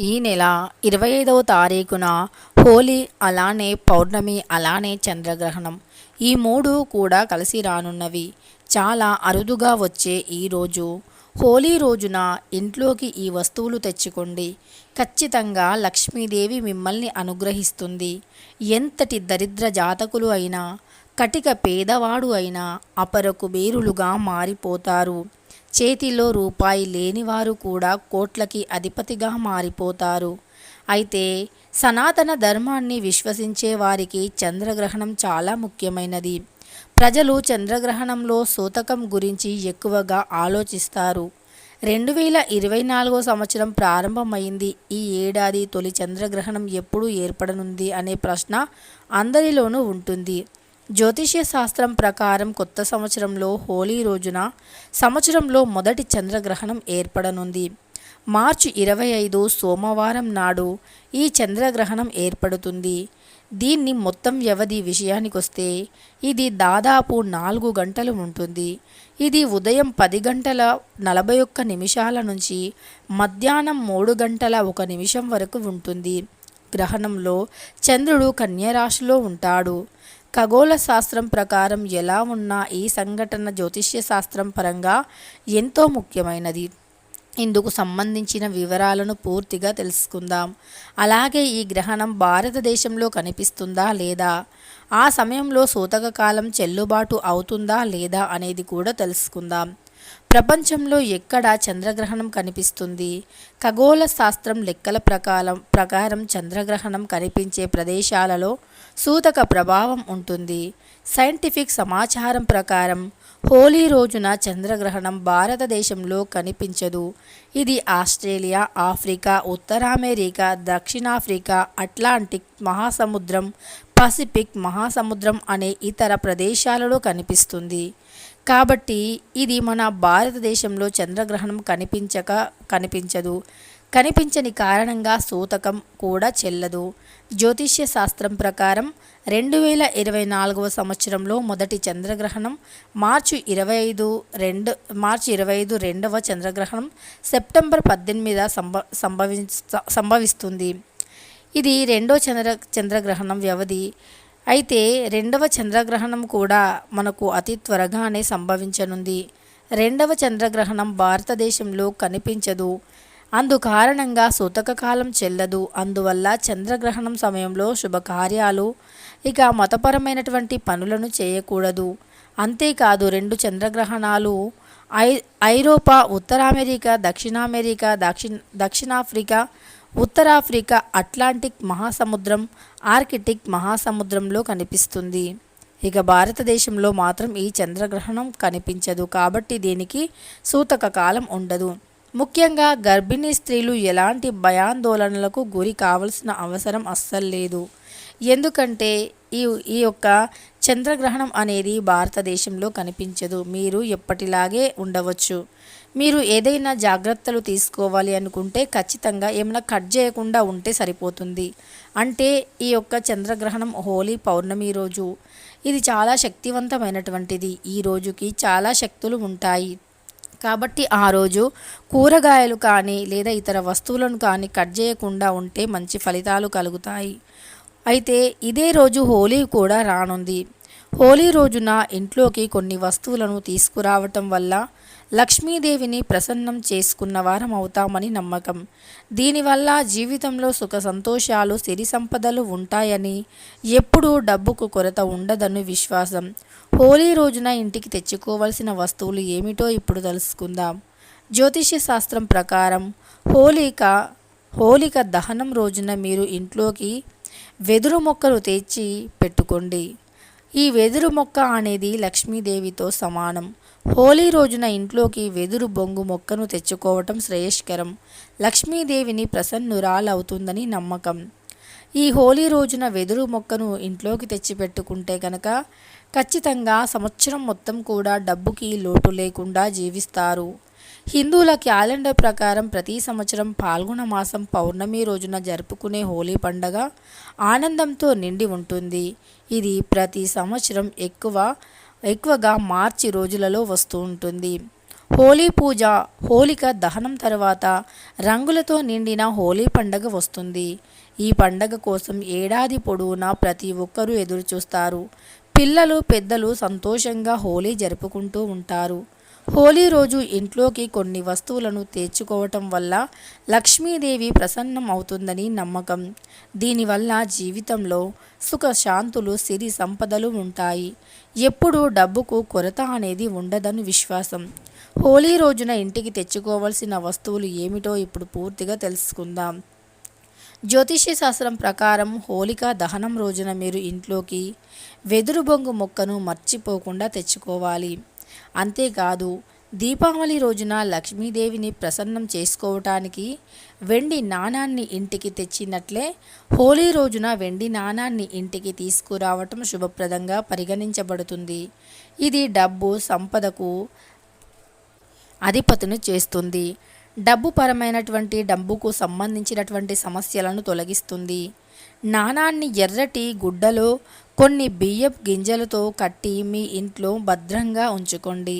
ఈ నెల ఇరవై ఐదవ తారీఖున హోలీ అలానే పౌర్ణమి అలానే చంద్రగ్రహణం. ఈ మూడు కూడా కలిసి రానున్నవి. చాలా అరుదుగా వచ్చే ఈరోజు హోలీ రోజున ఇంట్లోకి ఈ వస్తువులు తెచ్చుకోండి. ఖచ్చితంగా లక్ష్మీదేవి మిమ్మల్ని అనుగ్రహిస్తుంది. ఎంతటి దరిద్ర జాతకులు అయినా కటిక పేదవాడు అయినా అపరకు బేరులుగా మారిపోతారు. చేతిలో రూపాయి లేనివారు కూడా కోట్లకి అధిపతిగా మారిపోతారు. అయితే సనాతన ధర్మాన్ని విశ్వసించే వారికి చంద్రగ్రహణం చాలా ముఖ్యమైనది. ప్రజలు చంద్రగ్రహణంలో సూతకం గురించి ఎక్కువగా ఆలోచిస్తారు. రెండు వేల ఇరవై నాలుగో సంవత్సరం ప్రారంభమైంది. ఈ ఏడాది తొలి చంద్రగ్రహణం ఎప్పుడు ఏర్పడనుంది అనే ప్రశ్న అందరిలోనూ ఉంటుంది. జ్యోతిష్య శాస్త్రం ప్రకారం కొత్త సంవత్సరంలో హోలీ రోజున సంవత్సరంలో మొదటి చంద్రగ్రహణం ఏర్పడనుంది. మార్చి ఇరవై ఐదు సోమవారం నాడు ఈ చంద్రగ్రహణం ఏర్పడుతుంది. దీన్ని మొత్తం వ్యవధి విషయానికొస్తే ఇది దాదాపు నాలుగు గంటలు ఉంటుంది. ఇది ఉదయం పది గంటల నలభై ఒక్క నిమిషాల నుంచి మధ్యాహ్నం మూడు గంటల ఒక నిమిషం వరకు ఉంటుంది. గ్రహణంలో చంద్రుడు కన్యరాశిలో ఉంటాడు. ఖగోళ శాస్త్రం ప్రకారం ఎలా ఉన్నా ఈ సంఘటన జ్యోతిష్య శాస్త్రం పరంగా ఎంతో ముఖ్యమైనది. ఇందుకు సంబంధించిన వివరాలను పూర్తిగా తెలుసుకుందాం. అలాగే ఈ గ్రహణం భారతదేశంలో కనిపిస్తుందా లేదా? ఆ సమయంలో సూతక కాలం చెల్లుబాటు అవుతుందా లేదా అనేది కూడా తెలుసుకుందాం. ప్రపంచంలో ఎక్కడ చంద్రగ్రహణం కనిపిస్తుంది? ఖగోళ శాస్త్రం లెక్కల ప్రకారం ప్రకారం చంద్రగ్రహణం కనిపించే ప్రదేశాలలో సూతక ప్రభావం ఉంటుంది. సైంటిఫిక్ సమాచారం ప్రకారం హోలీ రోజున చంద్రగ్రహణం భారతదేశంలో కనిపించదు. ఇది ఆస్ట్రేలియా ఆఫ్రికా ఉత్తర అమెరికా దక్షిణాఫ్రికా అట్లాంటిక్ మహాసముద్రం పసిఫిక్ మహాసముద్రం అనే ఇతర ప్రదేశాలలో కనిపిస్తుంది. కాబట్టి ఇది మన భారతదేశంలో చంద్రగ్రహణం కనిపించక కనిపించదు. కనిపించని కారణంగా సూతకం కూడా చెల్లదు. జ్యోతిష్య శాస్త్రం ప్రకారం రెండు వేల ఇరవై నాలుగవ సంవత్సరంలో మొదటి చంద్రగ్రహణం మార్చి ఇరవై ఐదు రెండు మార్చి ఇరవై ఐదు రెండవ చంద్రగ్రహణం సెప్టెంబర్ పద్దెనిమిద సంభ సంభవి సంభవిస్తుంది. ఇది రెండో చంద్ర చంద్రగ్రహణం వ్యవధి. అయితే రెండవ చంద్రగ్రహణం కూడా మనకు అతి త్వరగానే సంభవించనుంది. రెండవ చంద్రగ్రహణం భారతదేశంలో కనిపించదు. అందు కారణంగా సూతక కాలం చెల్లదు. అందువల్ల చంద్రగ్రహణం సమయంలో శుభకార్యాలు ఇక మతపరమైనటువంటి పనులను చేయకూడదు. అంతేకాదు రెండు చంద్రగ్రహణాలు ఐ ఐరోపా ఉత్తర అమెరికా దక్షిణ అమెరికా దక్షిణ దక్షిణాఫ్రికా ఉత్తరాఫ్రికా అట్లాంటిక్ మహాసముద్రం ఆర్కిటిక్ మహాసముద్రంలో కనిపిస్తుంది. ఇక భారతదేశంలో మాత్రం ఈ చంద్రగ్రహణం కనిపించదు. కాబట్టి దీనికి సూతక కాలం ఉండదు. ముఖ్యంగా గర్భిణీ స్త్రీలు ఎలాంటి భయాందోళనలకు గురి కావాల్సిన అవసరం అస్సలు లేదు. ఎందుకంటే ఈ ఈ యొక్క చంద్రగ్రహణం అనేది భారతదేశంలో కనిపించదు. మీరు ఎప్పటిలాగే ఉండవచ్చు. మీరు ఏదైనా జాగ్రత్తలు తీసుకోవాలి అనుకుంటే ఖచ్చితంగా ఏమైనా కట్ చేయకుండా ఉంటే సరిపోతుంది. అంటే ఈ యొక్క చంద్రగ్రహణం హోలీ పౌర్ణమి రోజు. ఇది చాలా శక్తివంతమైనటువంటిది. ఈ రోజుకి చాలా శక్తులు ఉంటాయి. కాబట్టి ఆ రోజు కూరగాయలు కానీ లేదా ఇతర వస్తువులను కానీ కట్ చేయకుండా ఉంటే మంచి ఫలితాలు కలుగుతాయి. అయితే ఇదే రోజు హోలీ కూడా రానుంది. హోలీ రోజున ఇంట్లోకి కొన్ని వస్తువులను తీసుకురావటం వల్ల లక్ష్మీదేవిని ప్రసన్నం చేసుకున్న వారం అవుతామని నమ్మకం. దీనివల్ల జీవితంలో సుఖ సంతోషాలు సిరి సంపదలు ఉంటాయని ఎప్పుడూ డబ్బుకు కొరత ఉండదని విశ్వాసం. హోలీ రోజున ఇంటికి తెచ్చుకోవాల్సిన వస్తువులు ఏమిటో ఇప్పుడు తెలుసుకుందాం. జ్యోతిష్య శాస్త్రం ప్రకారం హోలిక హోలిక దహనం రోజున మీరు ఇంట్లోకి వెదురు మొక్కలు తెచ్చి పెట్టుకోండి. ఈ వెదురు మొక్క అనేది లక్ష్మీదేవితో సమానం. హోలీ రోజున ఇంట్లోకి వెదురు బొంగు మొక్కను తెచ్చుకోవటం శ్రేయస్కరం. లక్ష్మీదేవిని ప్రసన్నురాలవుతుందని నమ్మకం. ఈ హోలీ రోజున వెదురు మొక్కను ఇంట్లోకి తెచ్చిపెట్టుకుంటే కనుక ఖచ్చితంగా సంవత్సరం మొత్తం కూడా డబ్బుకి లోటు లేకుండా జీవిస్తారు. హిందువుల క్యాలెండర్ ప్రకారం ప్రతి సంవత్సరం పాల్గొన మాసం పౌర్ణమి రోజున జరుపుకునే హోలీ పండగ ఆనందంతో నిండి ఉంటుంది. ఇది ప్రతి సంవత్సరం ఎక్కువ ఎక్కువగా మార్చి రోజులలో వస్తూ ఉంటుంది. హోలీ పూజ హోలిక దహనం తర్వాత రంగులతో నిండిన హోలీ పండగ వస్తుంది. ఈ పండగ కోసం ఏడాది పొడవునా ప్రతి ఒక్కరూ ఎదురుచూస్తారు. పిల్లలు పెద్దలు సంతోషంగా హోలీ జరుపుకుంటూ ఉంటారు. హోలీ రోజు ఇంట్లోకి కొన్ని వస్తువులను తెచ్చుకోవటం వల్ల లక్ష్మీదేవి ప్రసన్నం అవుతుందని నమ్మకం. దీనివల్ల జీవితంలో సుఖ శాంతులు సిరి సంపదలు ఉంటాయి. ఎప్పుడూ డబ్బుకు కొరత అనేది ఉండదని విశ్వాసం. హోలీ రోజున ఇంటికి తెచ్చుకోవాల్సిన వస్తువులు ఏమిటో ఇప్పుడు పూర్తిగా తెలుసుకుందాం. జ్యోతిష్య శాస్త్రం ప్రకారం హోలికా దహనం రోజున మీరు ఇంట్లోకి వెదురు బొంగు మొక్కను మర్చిపోకుండా తెచ్చుకోవాలి. అంతేకాదు దీపావళి రోజున లక్ష్మీదేవిని ప్రసన్నం చేసుకోవటానికి వెండి నాణాన్ని ఇంటికి తెచ్చినట్లే హోలీ రోజున వెండి నాణాన్ని ఇంటికి తీసుకురావటం శుభప్రదంగా పరిగణించబడుతుంది. ఇది డబ్బు సంపదకు అధిపతిని చేస్తుంది. డబ్బు పరమైనటువంటి డబ్బుకు సంబంధించినటువంటి సమస్యలను తొలగిస్తుంది. నాణాన్ని ఎర్రటి గుడ్డలో కొన్ని బియ్యపు గింజలతో కట్టి మీ ఇంట్లో భద్రంగా ఉంచుకోండి.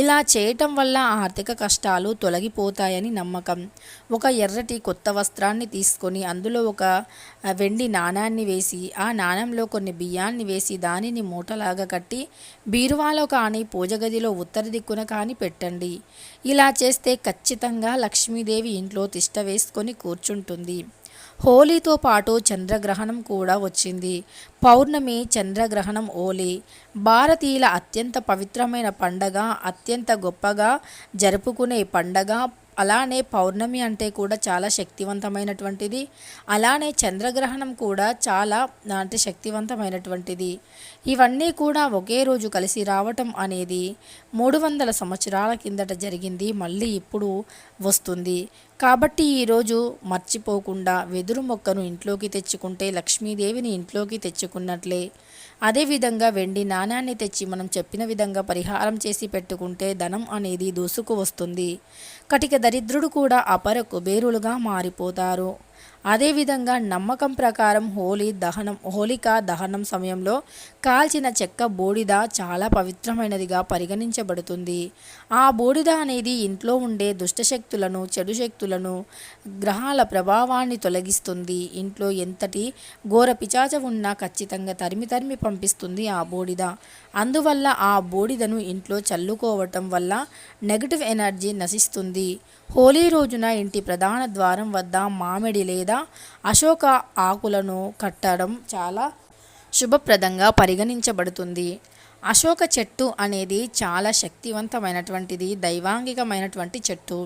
ఇలా చేయటం వల్ల ఆర్థిక కష్టాలు తొలగిపోతాయని నమ్మకం. ఒక ఎర్రటి కొత్త వస్త్రాన్ని తీసుకొని అందులో ఒక వెండి నాణాన్ని వేసి ఆ నాణంలో కొన్ని బియ్యాన్ని వేసి దానిని మూటలాగా కట్టి బీరువాలో కానీ పూజ గదిలో ఉత్తర దిక్కున కానీ పెట్టండి. ఇలా చేస్తే ఖచ్చితంగా లక్ష్మీదేవి ఇంట్లో తిష్ట వేసుకొని కూర్చుంటుంది. హోలీతో పాటు చంద్రగ్రహణం కూడా వచ్చింది. పౌర్ణమి చంద్రగ్రహణం హోలీ భారతీయుల అత్యంత పవిత్రమైన పండగ అత్యంత గొప్పగా జరుపుకునే పండగ. అలానే పౌర్ణమి అంటే కూడా చాలా శక్తివంతమైనటువంటిది. అలానే చంద్రగ్రహణం కూడా చాలా అంటే శక్తివంతమైనటువంటిది. ఇవన్నీ కూడా ఒకే రోజు కలిసి రావటం అనేది మూడు వందల సంవత్సరాల కిందట జరిగింది మళ్ళీ ఇప్పుడు వస్తుంది. కాబట్టి ఈరోజు మర్చిపోకుండా వెదురు మొక్కను ఇంట్లోకి తెచ్చుకుంటే లక్ష్మీదేవిని ఇంట్లోకి తెచ్చుకున్నట్లే. అదేవిధంగా వెండి నాణ్యాన్ని తెచ్చి మనం చెప్పిన విధంగా పరిహారం చేసి పెట్టుకుంటే ధనం అనేది దూసుకు వస్తుంది. కటిక దరిద్రుడు కూడా అపర కుబేరులుగా మారిపోతారు. అదేవిధంగా నమ్మకం ప్రకారం హోలీ దహనం హోలిక దహనం సమయంలో కాల్చిన చెక్క బూడిద చాలా పవిత్రమైనదిగా పరిగణించబడుతుంది. ఆ బూడిద అనేది ఇంట్లో ఉండే దుష్టశక్తులను చెడు శక్తులను గ్రహాల ప్రభావాన్ని తొలగిస్తుంది. ఇంట్లో ఎంతటి ఘోర పిచాచ ఉన్నా ఖచ్చితంగా తరిమి తరిమి పంపిస్తుంది ఆ బూడిద. అందువల్ల ఆ బూడిదను ఇంట్లో చల్లుకోవటం వల్ల నెగటివ్ ఎనర్జీ నశిస్తుంది. హోలీ రోజున ఇంటి ప్రధాన ద్వారం వద్ద మామిడి లేదా అశోక ఆకులను కట్టడం చాలా శుభప్రదంగా పరిగణించబడుతుంది. అశోక చెట్టు అనేది చాలా శక్తివంతమైనటువంటిది దైవాంగికమైనటువంటి చెట్టు.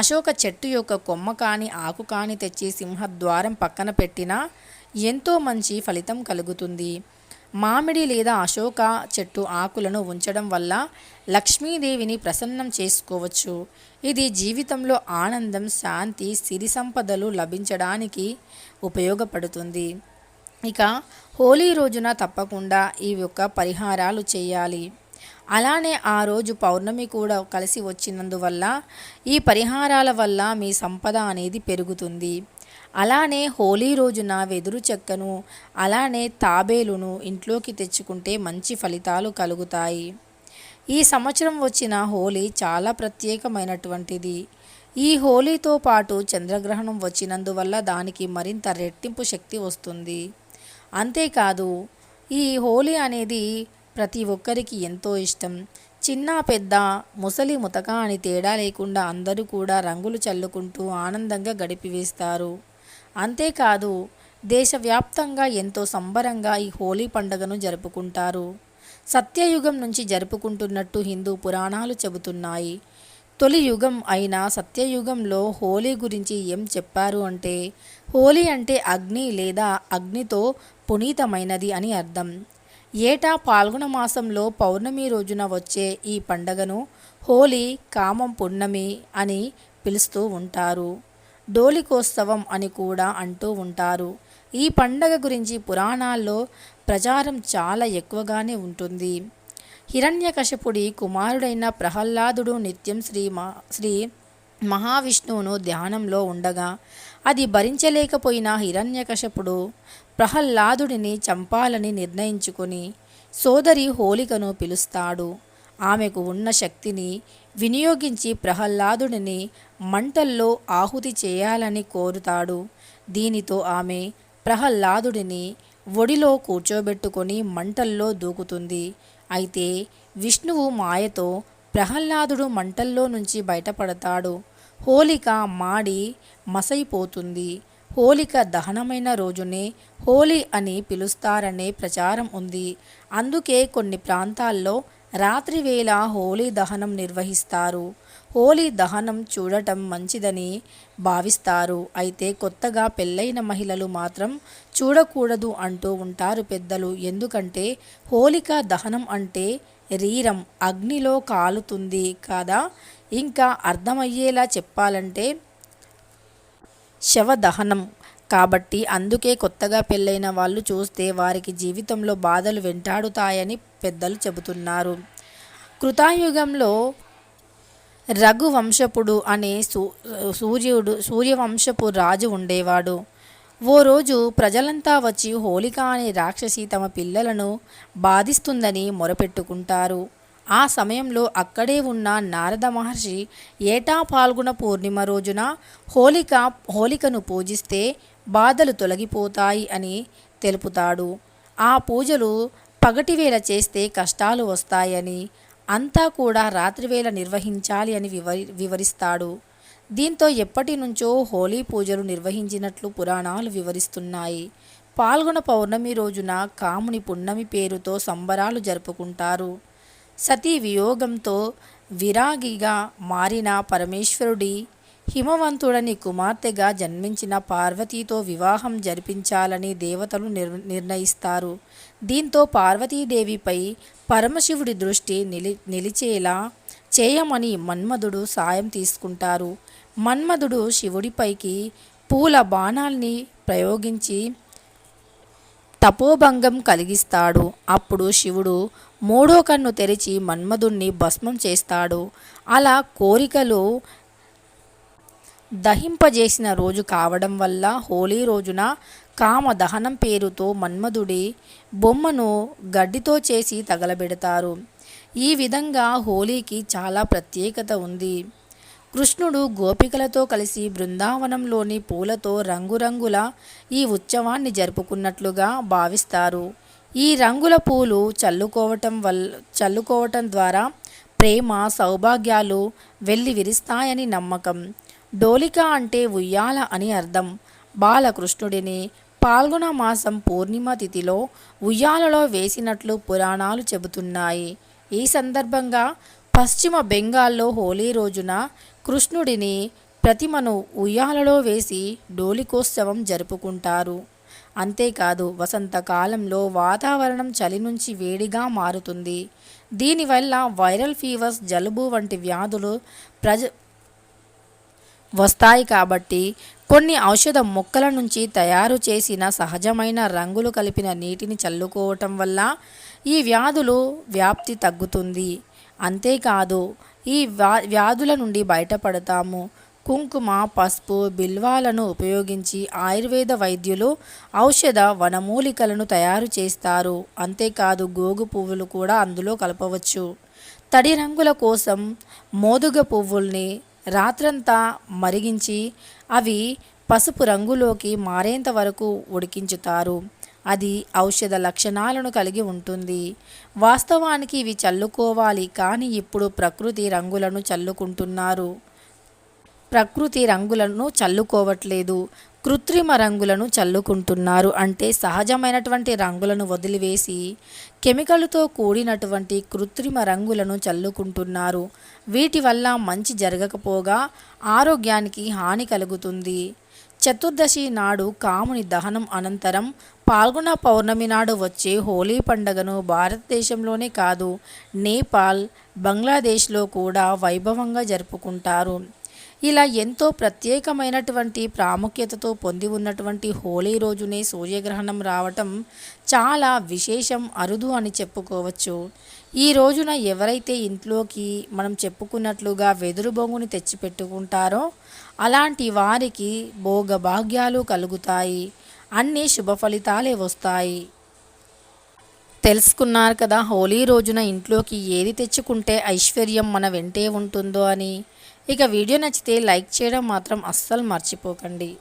అశోక చెట్టు యొక్క కొమ్మ కాని ఆకు కాని తెచ్చి సింహద్వారం పక్కన పెట్టినా ఎంతో మంచి ఫలితం కలుగుతుంది. మామిడి లేదా అశోక చెట్టు ఆకులను ఉంచడం వల్ల లక్ష్మీదేవిని ప్రసన్నం చేసుకోవచ్చు. ఇది జీవితంలో ఆనందం శాంతి సిరి సంపదలు లభించడానికి ఉపయోగపడుతుంది. ఇక హోలీ రోజున తప్పకుండా ఈ యొక్క పరిహారాలు చేయాలి. అలానే ఆ రోజు పౌర్ణమి కూడా కలిసి వచ్చినందువల్ల ఈ పరిహారాల వల్ల మీ సంపద అనేది పెరుగుతుంది. అలానే హోలీ రోజున వెదురు చెక్కను అలానే తాబేలును ఇంట్లోకి తెచ్చుకుంటే మంచి ఫలితాలు కలుగుతాయి. ఈ సంవత్సరం వచ్చిన హోలీ చాలా ప్రత్యేకమైనటువంటిది. ఈ హోలీతో పాటు చంద్రగ్రహణం వచ్చినందువల్ల దానికి మరింత రెట్టింపు శక్తి వస్తుంది. అంతేకాదు ఈ హోలీ అనేది ప్రతి ఒక్కరికి ఎంతో ఇష్టం. చిన్న పెద్ద ముసలి ముతక అని తేడా లేకుండా అందరూ కూడా రంగులు చల్లుకుంటూ ఆనందంగా గడిపివేస్తారు. అంతేకాదు దేశవ్యాప్తంగా ఎంతో సంబరంగా ఈ హోలీ పండుగను జరుపుకుంటారు. సత్యయుగం నుంచి జరుపుకుంటున్నట్టు హిందూ పురాణాలు చెబుతున్నాయి. తొలి యుగం అయిన సత్యయుగంలో హోలీ గురించి ఏం చెప్పారు అంటే హోలీ అంటే అగ్ని లేదా అగ్నితో పునీతమైనది అని అర్థం. ఏటా పాల్గొన మాసంలో పౌర్ణమి రోజున వచ్చే ఈ పండగను హోలీ కామం పున్నమి అని పిలుస్తూ ఉంటారు. డోలికోత్సవం అని కూడా అంటూ ఉంటారు. ఈ పండగ గురించి పురాణాల్లో ప్రచారం చాలా ఎక్కువగానే ఉంటుంది. హిరణ్యకశపుడి కుమారుడైన ప్రహ్లాదుడు నిత్యం శ్రీ మా శ్రీ మహావిష్ణువును ధ్యానంలో ఉండగా అది భరించలేకపోయిన హిరణ్యకశపుడు ప్రహ్లాదుడిని చంపాలని నిర్ణయించుకుని సోదరి హోలికను పిలుస్తాడు. ఆమెకు ఉన్న శక్తిని వినియోగించి ప్రహ్లాదుడిని మంటల్లో ఆహుతి చేయాలని కోరుతాడు. దీనితో ఆమె ప్రహ్లాదుడిని ఒడిలో కూర్చోబెట్టుకొని మంటల్లో దూకుతుంది. అయితే విష్ణువు మాయతో ప్రహ్లాదుడు మంటల్లో నుంచి బయటపడతాడు. హోలిక మాడి మసైపోతుంది. హోలిక దహనమైన రోజునే హోలీ అని పిలుస్తారనే ప్రచారం ఉంది. అందుకే కొన్ని ప్రాంతాల్లో రాత్రివేళ హోలీ దహనం నిర్వహిస్తారు. హోలీ దహనం చూడటం మంచిదని భావిస్తారు. అయితే కొత్తగా పెళ్ళైన మహిళలు మాత్రం చూడకూడదు అంటూ ఉంటారు పెద్దలు. ఎందుకంటే హోలిక దహనం అంటే రీరం అగ్నిలో కాలుతుంది కదా. ఇంకా అర్థమయ్యేలా చెప్పాలంటే శవదహనం. కాబట్టి అందుకే కొత్తగా పెళ్ళైన వాళ్ళు చూస్తే వారికి జీవితంలో బాధలు వెంటాడుతాయని పెద్దలు చెబుతున్నారు. కృతాయుగంలో రఘువంశపుడు అనే సూ సూర్యుడు సూర్యవంశపు రాజు ఉండేవాడు. ఓ రోజు ప్రజలంతా వచ్చి హోలిక అనే రాక్షసి తమ పిల్లలను బాధిస్తుందని మొరపెట్టుకుంటారు. ఆ సమయంలో అక్కడే ఉన్న నారద మహర్షి ఏటా పాల్గొన పూర్ణిమ రోజున హోలిక హోలికను పూజిస్తే బాధలు తొలగిపోతాయి అని తెలుపుతాడు. ఆ పూజలు పగటివేళ చేస్తే కష్టాలు వస్తాయని అంతా కూడా రాత్రివేళ నిర్వహించాలి అని వివరి వివరిస్తాడు. దీంతో ఎప్పటి నుంచో హోలీ పూజలు నిర్వహించినట్లు పురాణాలు వివరిస్తున్నాయి. పాల్గొన పౌర్ణమి రోజున కాముని పున్నమి పేరుతో సంబరాలు జరుపుకుంటారు. సతీ వియోగంతో విరాగిగా మారిన పరమేశ్వరుడి హిమవంతుడని కుమార్తెగా జన్మించిన పార్వతీతో వివాహం జరిపించాలని దేవతలు నిర్ నిర్ణయిస్తారు. దీంతో పార్వతీదేవిపై పరమశివుడి దృష్టి నిలి నిలిచేలా చేయమని మన్మధుడు సాయం తీసుకుంటారు. మన్మధుడు శివుడిపైకి పూల బాణాల్ని ప్రయోగించి తపోభంగం కలిగిస్తాడు. అప్పుడు శివుడు మూడో కన్ను తెరిచి మన్మధుణ్ణి భస్మం చేస్తాడు. అలా కోరికలు దహింపజేసిన రోజు కావడం వల్ల హోలీ రోజున కామ దహనం పేరుతో మన్మధుడి బొమ్మను గడ్డితో చేసి తగలబెడతారు. ఈ విధంగా హోలీకి చాలా ప్రత్యేకత ఉంది. కృష్ణుడు గోపికలతో కలిసి బృందావనంలోని పూలతో రంగురంగుల ఈ ఉత్సవాన్ని జరుపుకున్నట్లుగా భావిస్తారు. ఈ రంగుల పూలు చల్లుకోవటం వల్ల చల్లుకోవటం ద్వారా ప్రేమ సౌభాగ్యాలు వెళ్ళి విరిస్తాయని నమ్మకం. డోలిక అంటే ఉయ్యాల అని అర్థం. బాలకృష్ణుడిని పాల్గొన మాసం పూర్ణిమ తిథిలో ఉయ్యాలలో వేసినట్లు పురాణాలు చెబుతున్నాయి. ఈ సందర్భంగా పశ్చిమ బెంగాల్లో హోలీ రోజున కృష్ణుడిని ప్రతిమను ఉయ్యాలలో వేసి డోలికోత్సవం జరుపుకుంటారు. అంతేకాదు వసంతకాలంలో వాతావరణం చలి నుంచి వేడిగా మారుతుంది. దీనివల్ల వైరల్ ఫీవర్స్ జలుబు వంటి వ్యాధులు ప్రజ వస్తాయి కాబట్టి కొన్ని ఔషధ మొక్కల నుంచి తయారు చేసిన సహజమైన రంగులు కలిపిన నీటిని చల్లుకోవటం వల్ల ఈ వ్యాధులు వ్యాప్తి తగ్గుతుంది. అంతేకాదు ఈ వ్యా వ్యాధుల నుండి బయటపడతాము. కుంకుమ పసుపు బిల్వాలను ఉపయోగించి ఆయుర్వేద వైద్యులు ఔషధ వనమూలికలను తయారు చేస్తారు. అంతేకాదు గోగు పువ్వులు కూడా అందులో కలపవచ్చు. తడి రంగుల కోసం మోదుగ పువ్వుల్ని రాత్రంతా మరిగించి అవి పసుపు రంగులోకి మారేంత వరకు ఉడికించుతారు. అది ఔషధ లక్షణాలను కలిగి ఉంటుంది. వాస్తవానికి ఇవి చల్లుకోవాలి కానీ ఇప్పుడు ప్రకృతి రంగులను చల్లుకుంటున్నారు. ప్రకృతి రంగులను చల్లుకోవట్లేదు. కృత్రిమ రంగులను చల్లుకుంటున్నారు అంటే సహజమైనటువంటి రంగులను వదిలివేసి కెమికల్తో కూడినటువంటి కృత్రిమ రంగులను చల్లుకుంటున్నారు. వీటి వల్ల మంచి జరగకపోగా ఆరోగ్యానికి హాని కలుగుతుంది. చతుర్దశి నాడు కాముని దహనం అనంతరం పాల్గొన పౌర్ణమి నాడు వచ్చే హోలీ పండుగను భారతదేశంలోనే కాదు నేపాల్ బంగ్లాదేశ్లో కూడా వైభవంగా జరుపుకుంటారు. ఇలా ఎంతో ప్రత్యేకమైనటువంటి ప్రాముఖ్యతతో పొంది ఉన్నటువంటి హోలీ రోజునే సూర్యగ్రహణం రావటం చాలా విశేషం అరుదు అని చెప్పుకోవచ్చు. ఈ రోజున ఎవరైతే ఇంట్లోకి మనం చెప్పుకున్నట్లుగా వెదురు బొంగుని తెచ్చిపెట్టుకుంటారో అలాంటి వారికి భోగభాగ్యాలు కలుగుతాయి. అన్ని శుభ ఫలితాలే వస్తాయి. తెలుసుకున్నారు కదా హోలీ రోజున ఇంట్లోకి ఏది తెచ్చుకుంటే ఐశ్వర్యం మన వెంటే ఉంటుందో అని. ఇక వీడియో నచ్చితే లైక్ చేయడం మాత్రం అస్సలు మర్చిపోకండి.